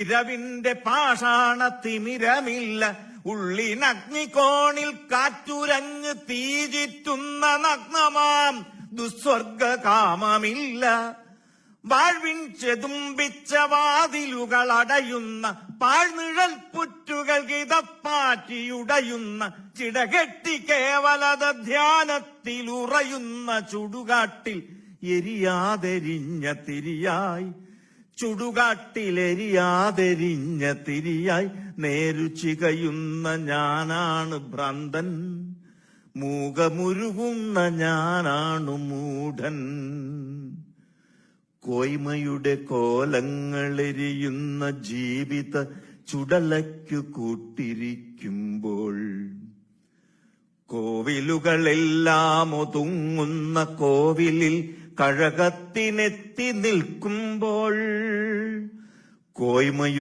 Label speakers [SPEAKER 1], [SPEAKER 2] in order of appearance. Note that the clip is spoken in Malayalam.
[SPEAKER 1] ഇരവിന്റെ പാഷാണ തിമിരമില്ല ഉള്ളിനഗ്നികോണിൽ കാറ്റുരഞ്ഞ് തീചിറ്റുന്ന നഗ്നമാം. ദുസ്വർഗ കാമമില്ല വാഴ്വിൻ ചെതുമ്പിച്ച വാതിലുകൾ അടയുന്ന പാഴ്നിഴൽ പുറ്റുകൾ കിതപ്പാറ്റിയുടയുന്ന ചിടകെട്ടി കേവലത ധ്യാനത്തിലുറയുന്ന ചുടുകാട്ടിൽ എരിയാതെരിഞ്ഞ തിരിയായി. ചുടുകാട്ടിലെരിയാതെരിഞ്ഞ തിരിയായി നേരു ചികയുന്ന ഞാനാണ് ഭ്രാന്തൻ. മൂകമുരുകുന്ന ഞാനാണു മൂഢൻ. കോയ്മയുടെ കോലങ്ങളെരിയുന്ന ജീവിത ചുടലയ്ക്കു കൂട്ടിരിക്കുമ്പോൾ കോവിലുകളെല്ലാം ഒതുങ്ങുന്ന കോവിലിൽ കഴകത്തിനെത്തി നിൽക്കുമ്പോൾ കോയ്മയു